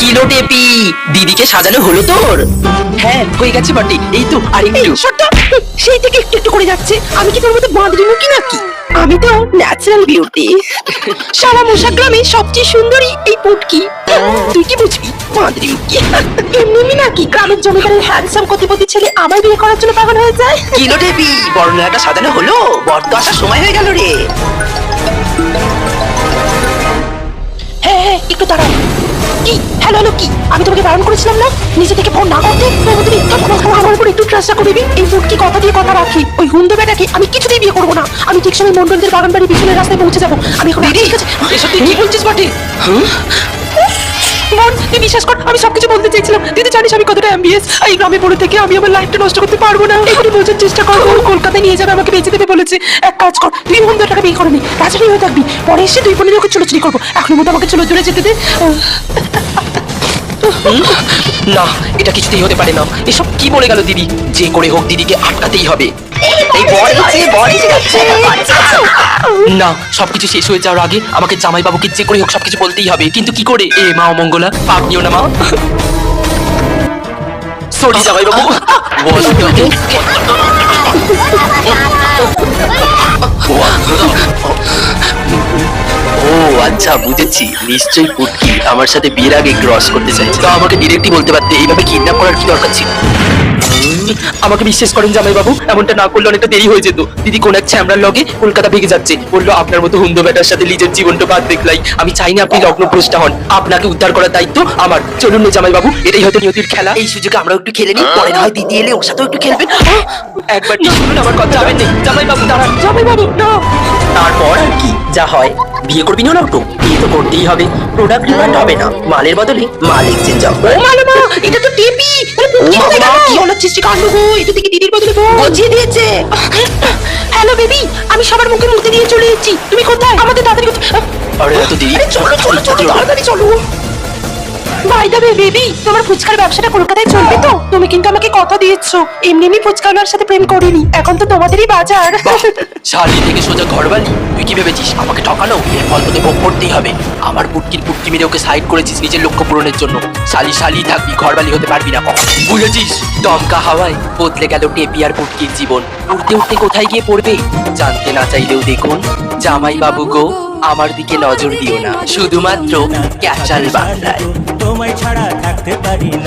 Kilo টেপি দিদিকে সাজানো হলো তোর? হ্যাঁ হয়ে গেছে বটে। এই তো আর একটু সেই থেকে একটু একটু করে যাচ্ছে। আমি কি তোর মতো বাঁদরি মুখী নাকি? আমি তো ন্যাচারাল বিউটি সারা মশা গ্রামে সবচেয়ে সুন্দরী এই পুটকি। তুই কি বুঝবি? বাঁদরি মুখী। এমনি নাকি গ্রামের জমিদারের হ্যান্ডসাম কোটিপতি ছেলে আমার বিয়ে করার জন্য পাগল হয়ে যায়? কিলো টেপি বর্ণাটা সাজানো হলো? বর তো আসার সময় হয়ে গেল রে। হ্যালো হ্যালো কি? আমি তোমাকে বারণ করেছিলাম না? নিজে থেকে ফোন না করতে? তুমি আমার উপর একটু ট্রাস্ট করবি এই ফুট কি কথা দিয়ে কথা রাখি? ওই হুন্দ বেটাকে আমি কিছুতেই বিয়ে করব না। আমি ঠিক সময় মন্ডলদের বাগান বাড়ি পিছনের রাস্তায় পৌঁছে যাব। আমি এখন ঠিক আছে? এসব তুই কি বলছিস বটে? বোন তুই বিশ্বাস কর আমি সবকিছু বলতে চাইছিলাম তুই তো জানিস আমি কতটা অ্যাম্বিয়েস এই গ্রামে পড়ে থেকে আমি আমার লাইফটা নষ্ট করতে পারব না। একটু বোঝার চেষ্টা কর ও কলকাতায় নিয়ে যাবে আমাকে বেঁচে দেবে বলেছে। এক কাজ কর তুই হুন্দ টাকা বিয়ে করে নি। রাজারি হয়ে থাকবি। পরে এসে দুই বোনের ওকে চুলোচুরি করব। এখনও মতো আমাকে চলো দূরে যেতে দে। না এটা কিছুতেই হতে পারে না এসব কি বলে গেল দিদি যে করে হোক দিদিকে আটকাতেই হবে না সবকিছু শেষ হয়ে যাওয়ার আগে আমাকে জামাই বাবুকে যে করে হোক সবকিছু বলতেই হবে কিন্তু কি করে এ মা অমঙ্গলা পাপ নিও না মা সরি জামাই বাবু বল আচ্ছা বুঝেছি নিশ্চয়ই পুটকি আমার সাথে বিয়ের আগে ক্রস করতে চাইছে। তো আমাকে ডিরেক্টলি বলতে পারতে এইভাবে কিডন্যাপ করার কি দরকার ছিল? আমাকে বিশ্বাস করেন জামাই বাবু এমনটা না করলে অনেকটা দেরি হয়ে যেত। দিদি কোন এক ছ্যামড়ার লগে কলকাতা ভেগে যাচ্ছে। বলল আপনার মতো হুন্দ বেটার সাথে নিজের জীবনটা বাদ দেখলাই আমি চাই না আপনি লগ্ন ভ্রষ্টা হন। আপনাকে উদ্ধার করার দায়িত্ব আমার। চলুন না জামাই বাবু এটাই হয়তো নিয়তির খেলা। এই সুযোগে আমরা একটু খেলে নিই পরে না হয় দিদি এলে ওর সাথেও একটু খেলবেন একবার শুনুন আমার কথা যাবেন জামাই বাবু দাঁড়ান। জামাই বাবু না যা হয়। বিয়ে করবি না তো বিয়ে তো করতেই হবে। প্রোডাক্ট ডিমান্ড হবে না। মালের বদলে মাল এক্সচেঞ্জ হবে। ও মালমা এটা তো টেপি কি হলো? সৃষ্টি কাণ্ড গো এটা থেকে দিদির বদলে বুঝিয়ে দিয়েছে। হ্যালো বেবি আমি সবার মুখে মুখে দিয়ে চলে এসেছি। তুমি কোথায়? আমাদের তাড়াতাড়ি কাছে আরে এত দিদি চলো চলো চলো। তাড়াতাড়ি চলো। তোমার ফুচকার ব্যবসাটা কলকাতায় চলবে তো? তুমি কিন্তু আমাকে কথা দিয়েছ। এমনি প্রেম করিনি। এখন তো তোমাদেরই বাজার। শালি থেকে সোজা ঘরবালি তুই কি ভেবেছিস? আমাকে তোকে করতেই হবে। আমার পুটকির পুটকি মেরে ওকে সাইড করেছিস নিজের লক্ষ্য পূরণের জন্য। শালি শালি থাকবি ঘরবালি হতে পারবি না বুঝেছিস? দমকা হাওয়ায় বদলে গেল টেপি আর জীবন। উঠতে উঠতে কোথায় গিয়ে পড়বে? জানতে না চাইলেও দেখুন জামাই বাবু গো। আমার দিকে নজর দিও না। শুধুমাত্র ক্যাচাল বাংলায়। তোমায় ছাড়া থাকতে পারি না।